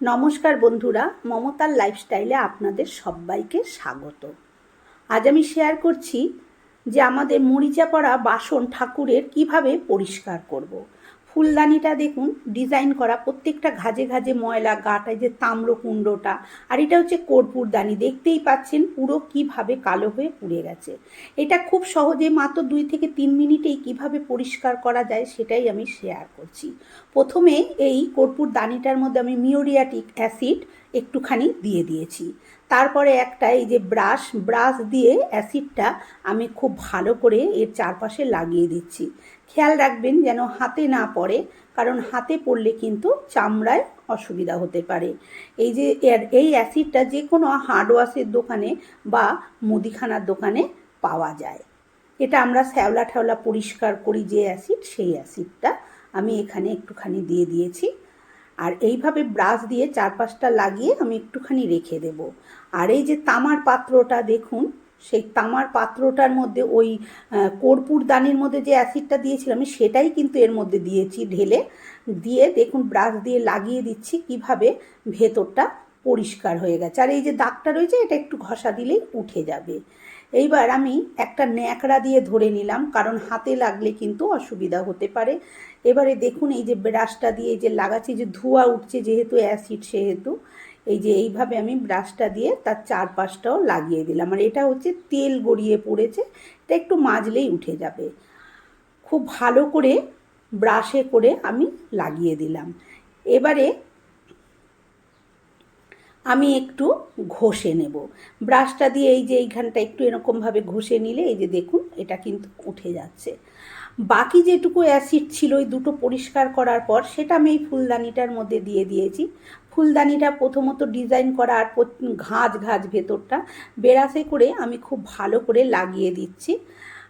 নমস্কার বন্ধুরা, মমতার লাইফস্টাইলে আপনাদের সবাইকে স্বাগত আজ আমি শেয়ার করছি যে আমাদের মরিচা পড়া বাসন ঠাকুরের কীভাবে পরিষ্কার করব। ফুলদানিটা দেখুন ডিজাইন করা প্রত্যেকটা ঘাজে ঘাজে ময়লা গাটায় যে তাম্র কুণ্ডটা, আর এটা হচ্ছে কর্পূরদানি দেখতেই পাচ্ছেন পুরো কীভাবে কালো হয়ে পুড়ে গেছে। এটা খুব সহজে মাত্র দুই থেকে তিন মিনিটেই কীভাবে পরিষ্কার করা যায় সেটাই আমি শেয়ার করছি। প্রথমে এই কর্পূর দানিটার মধ্যে আমি মিওরিয়াটিক অ্যাসিড একটুখানি দিয়ে দিয়েছি। তারপরে একটা এই যে ব্রাশ ব্রাশ দিয়ে অ্যাসিডটা আমি খুব ভালো করে এর চারপাশে লাগিয়ে দিচ্ছি। খেয়াল রাখবেন যেন হাতে না পড়ে, কারণ হাতে পড়লে কিন্তু চামড়ায় অসুবিধা হতে পারে। এই যে এই অ্যাসিডটা যে কোনো হার্ড ওয়াশের দোকানে বা মুদিখানার দোকানে পাওয়া যায়। এটা আমরা শ্যাওলা ঠ্যাওলা পরিষ্কার করি যে অ্যাসিড, সেই অ্যাসিডটা আমি এখানে একটুখানি দিয়ে দিয়েছি। আর এইভাবে ব্রাশ দিয়ে চারপাশটা লাগিয়ে আমি একটুখানি রেখে দেব। আর এই যে তামার পাত্রটা দেখুন সেই তামার পাত্রটার মধ্যে ওই কর্পূর দানির মধ্যে যে অ্যাসিডটা দিয়েছিলাম আমি সেটাই কিন্তু এর মধ্যে দিয়েছি ঢেলে। দিয়ে দেখুন ব্রাশ দিয়ে লাগিয়ে দিচ্ছি কীভাবে ভেতরটা পরিষ্কার হয়ে গেছে। আর এই যে দাগটা রয়েছে এটা একটু ঘষা দিলেই উঠে যাবে। এইবার আমি একটা ন্যাকড়া দিয়ে ধরে নিলাম কারণ হাতে লাগলে কিন্তু অসুবিধা হতে পারে। এবারে দেখুন এই যে ব্রাশটা দিয়ে যে লাগাচ্ছি যে ধোঁয়া উঠছে যেহেতু অ্যাসিড সেহেতু এই যে এইভাবে আমি ব্রাশটা দিয়ে তার চারপাশটাও লাগিয়ে দিলাম। আর এটা হচ্ছে তেল গড়িয়ে পড়েছে, এটা একটু মাজলেই উঠে যাবে। খুব ভালো করে ব্রাশে করে আমি লাগিয়ে দিলাম। এবারে আমি একটু ঘষে নেব। ব্রাশটা দিয়ে এই যে এইখানটা একটু এরকমভাবে ঘষে নিলে, এই যে দেখুন, এটা কিন্তু উঠে যাচ্ছে। বাকি যেটুকু অ্যাসিড ছিল, ওই দুটো পরিষ্কার করার পর, সেটা আমি এই ফুলদানিটার মধ্যে দিয়ে দিয়েছি। ফুলদানিটা প্রথমত ডিজাইন করা আর ঘাজ ঘাজ ভেতরটা বেরাসে করে আমি খুব ভালো করে লাগিয়ে দিচ্ছি।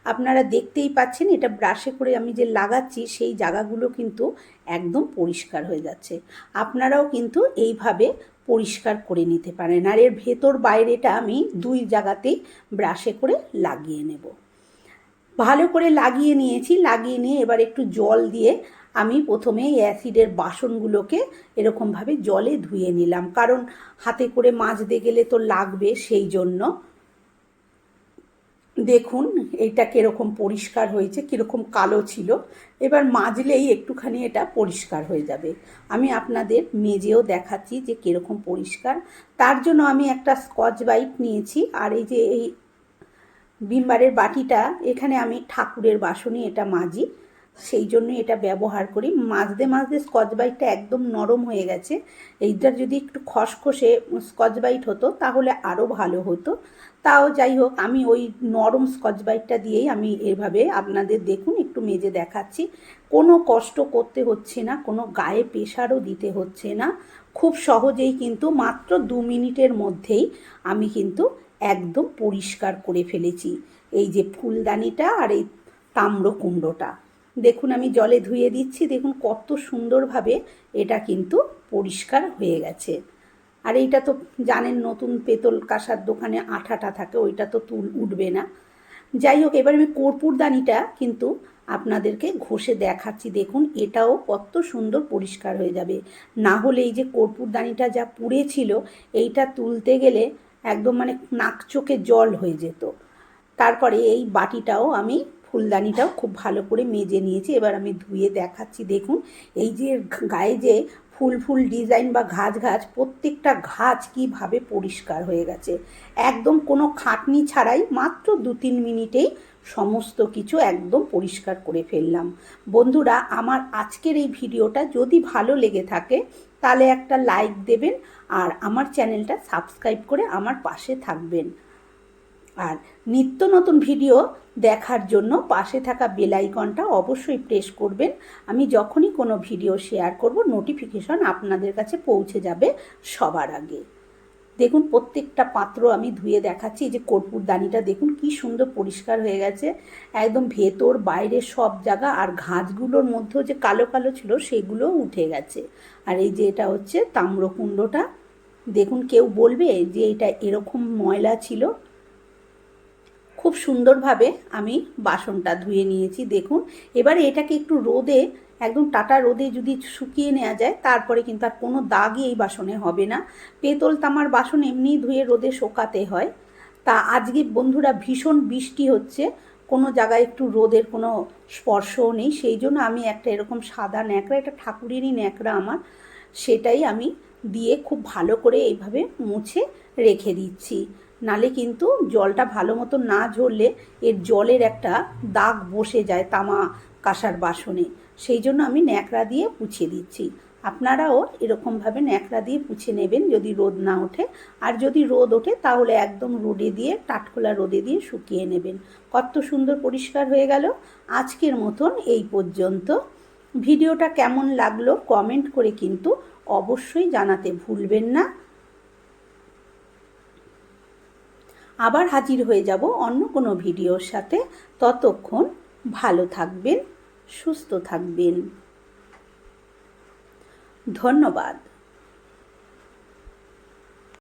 আপনারা দেখতেই পাচ্ছেন এটা ব্রাশে করে আমি যে লাগাচ্ছি সেই জায়গাগুলো কিন্তু একদম পরিষ্কার হয়ে যাচ্ছে। আপনারাও কিন্তু এইভাবে পরিষ্কার করে নিতে পারেন। আর এর ভেতর বাইরেটা আমি দুই জায়গাতেই ব্রাশে করে লাগিয়ে নেব। ভালো করে লাগিয়ে নিয়েছি। লাগিয়ে নিয়ে এবার একটু জল দিয়ে আমি প্রথমে এই অ্যাসিডের বাসনগুলোকে এরকমভাবে জলে ধুয়ে নিলাম। কারণ হাতে করে মাজতে গেলে তো লাগবে সেই জন্য। দেখুন, এটা কীরকম পরিষ্কার হয়েছে, কীরকম কালো ছিল। এবার মাজলেই একটুখানি এটা পরিষ্কার হয়ে যাবে। আমি আপনাদের মেজেও দেখাচ্ছি যে কীরকম পরিষ্কার। তার জন্য আমি একটা স্কচ বাইট নিয়েছি আর এই যে এই বিমবারের বাটিটা, এখানে আমি ঠাকুরের বাসনে এটা মাজি। সেই জন্য এটা ব্যবহার করি। মাজতে মাজতে স্কচ বাইটটা একদম নরম হয়ে গেছে। এইটার যদি একটু খসখসে স্কচ বাইট হতো তাহলে আরও ভালো হতো। তাও যাই হোক, আমি ওই নরম স্কচ বাইটটা দিয়েই আমি এভাবে আপনাদের দেখুন, একটু মেজে দেখাচ্ছি। কোনো কষ্ট করতে হচ্ছে না, কোনো গায়ে প্রেশারও দিতে হচ্ছে না। খুব সহজেই কিন্তু মাত্র দু মিনিটের মধ্যেই আমি কিন্তু একদম পরিষ্কার করে ফেলেছি। এই যে ফুলদানিটা আর এই তাম্র তাম্রকুণ্ডটা। দেখুন আমি জলে ধুয়ে দিচ্ছি, দেখুন কত সুন্দরভাবে এটা কিন্তু পরিষ্কার হয়ে গেছে। আর এইটা তো জানেন নতুন পেতল কাঁসার দোকানে আঠাটা থাকে, ওইটা তো তুল, উঠবে না। যাই হোক, এবার আমি কর্পূরদানিটা কিন্তু আপনাদেরকে ঘষে দেখাচ্ছি। দেখুন, এটাও কত সুন্দর পরিষ্কার হয়ে যাবে। না হলে এই যে কর্পূরদানিটা যা পুড়েছিল এইটা তুলতে গেলে একদম মানে নাক চোখে জল হয়ে যেত। তারপরে এই বাটিটাও আমি ফুলদানিটাও খুব ভালো করে মেজে নিয়েছি। এবার আমি ধুয়ে দেখাচ্ছি। দেখুন, এই যে গায়ে যে ফুল ফুল ডিজাইন বা ঘাস ঘাস, প্রত্যেকটা ঘাস কীভাবে পরিষ্কার হয়ে গেছে। একদম কোনো খাটনি ছাড়াই মাত্র দু তিন মিনিটেই সমস্ত কিছু একদম পরিষ্কার করে ফেললাম। বন্ধুরা, আমার আজকের এই ভিডিওটা যদি ভালো লেগে থাকে, তাহলে একটা লাইক দেবেন আর আমার চ্যানেলটা সাবস্ক্রাইব করে আমার পাশে থাকবেন। আর নিত্য নতুন ভিডিও দেখার জন্য পাশে থাকা বেল আইকনটা অবশ্যই প্রেস করবেন। আমি যখনই কোনো ভিডিও শেয়ার করব নোটিফিকেশন আপনাদের কাছে পৌঁছে যাবে সবার আগে। দেখুন, প্রত্যেকটা পাত্র আমি ধুয়ে দেখাচ্ছি। যে কর্পূর দানিটা, দেখুন কি সুন্দর পরিষ্কার হয়ে গেছে। একদম ভেতর, বাইরে সব জায়গা আর ঘাসগুলোর মধ্যেও যে কালো কালো ছিল, সেগুলোও উঠে গেছে। আর এই যে এটা হচ্ছে তাম্রকুণ্ডটা। দেখুন, কেউ বলবে যে এটা এরকম ময়লা ছিল। খুব সুন্দরভাবে আমি বাসনটা ধুয়ে নিয়েছি, দেখুন। এবারে এটাকে একটু রোদে, একদম টাটা রোদে যদি শুকিয়ে নেওয়া যায়, তারপরে কিন্তু আর কোনো দাগই এই বাসনে হবে না। পেতল তামার বাসন এমনি ধুয়ে রোদে শোকাতে হয়। তা আজকে বন্ধুরা ভীষণ বৃষ্টি হচ্ছে, কোনো জায়গায় একটু রোদের কোনো স্পর্শও নেই। সেই জন্য আমি একটা এরকম সাদা ন্যাকড়া এটা ঠাকুরেরই ন্যাকড়া আমার, সেটাই আমি দিয়ে খুব ভালো করে এইভাবে মুছে রেখে দিচ্ছি। নালে কিন্তু জলটা ভালো মতো না ঝরলে এর জলের একটা দাগ বসে যায় তামা কাঁসার বাসনে। সেই জন্য আমি ন্যাকড়া দিয়ে পুছিয়ে দিচ্ছি। আপনারাও এরকমভাবে ন্যাকড়া দিয়ে পুছে নেবেন যদি রোদ না ওঠে। আর যদি রোদ ওঠে তাহলে একদম রোদে দিয়ে, টাটকোলা রোদে দিয়ে শুকিয়ে নেবেন। কত সুন্দর পরিষ্কার হয়ে গেল। আজকের মতন এই পর্যন্ত। ভিডিওটা কেমন লাগল কমেন্ট করে কিন্তু অবশ্যই জানাতে ভুলবেন না। আবার হাজির হয়ে যাব অন্য কোনো ভিডিওর সাথে। ততক্ষণ ভালো থাকবেন সুস্থ থাকবেন। ধন্যবাদ।